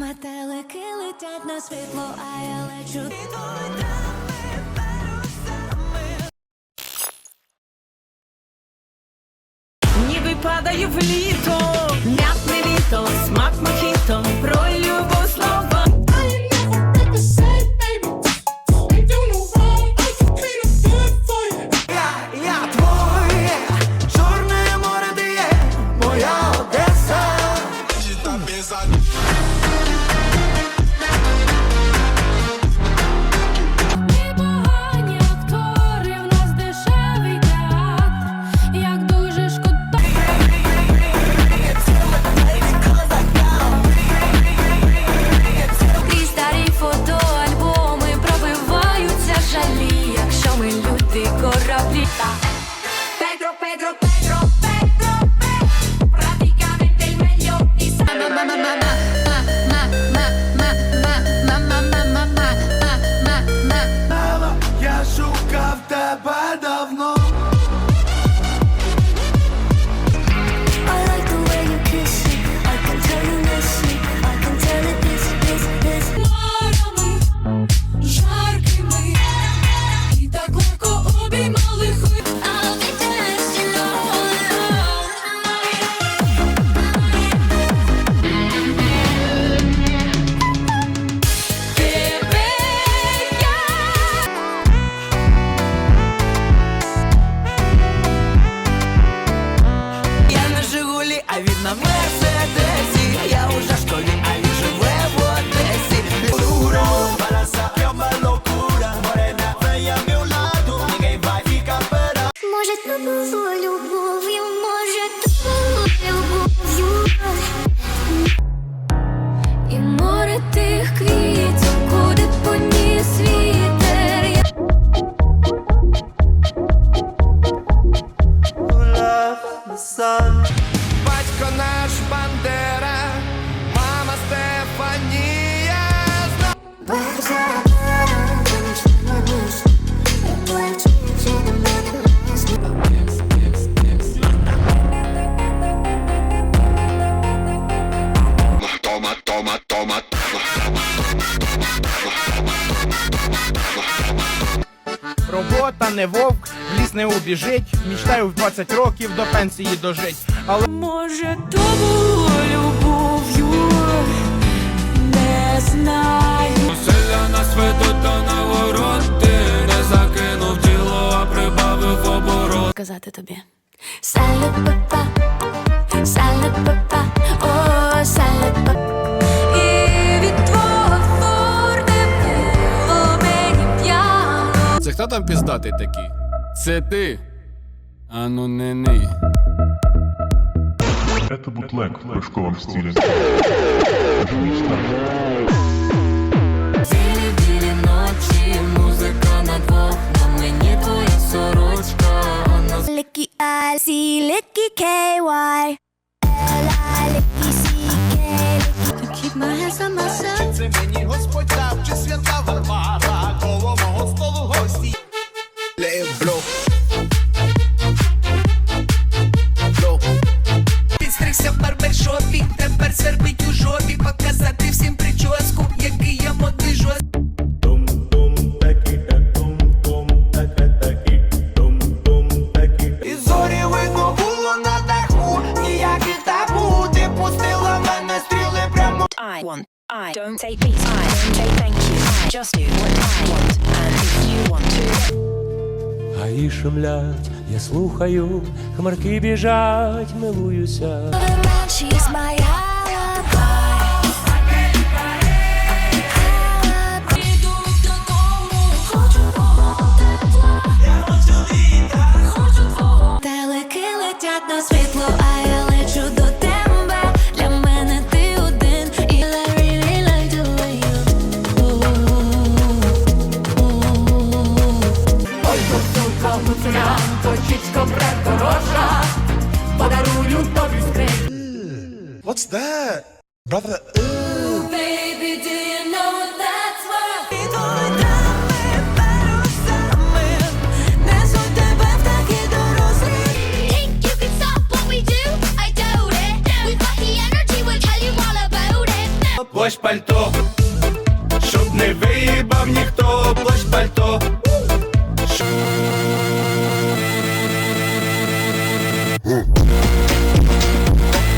Метелики летять на світло, а я лечу. Ніби падаю в літо, м'ятне літо, смак мохіто, про любов слова. Я твоє, чорне море є моя Одеса. Робота не вовк, в ліс не убіжить. Мічтаю в 20 років до пенсії дожить. Але Може, то було любов'ю, не знаю. Селя нас ведуть до нагороди Не закинув тіло, а прибавив оборот сказати тобі. Папа, там піздатий такий? Це ти. Ану не ний. Это бутлег в прыжковом стиле. Цілі білі ночі, музика на двох, на мені твоя сорочка. My hands on myself. Це мені Господь дав, чи свята Варвара, коло мого столу I don't say please. I don't say thank you. I just do what I want. And if you want to, Гаї шумлять, я слухаю, хмарки біжать, милуюся. She's my. Телеки летять на світло, that? Brother, Baby, do you know what that's worth? Несуть тебе в такі дорослі. Think you can stop what we do? I doubt it. We've got the energy, we'll tell you all about it. плащ пальто, щоб не виїбав ніхто, плащ пальто.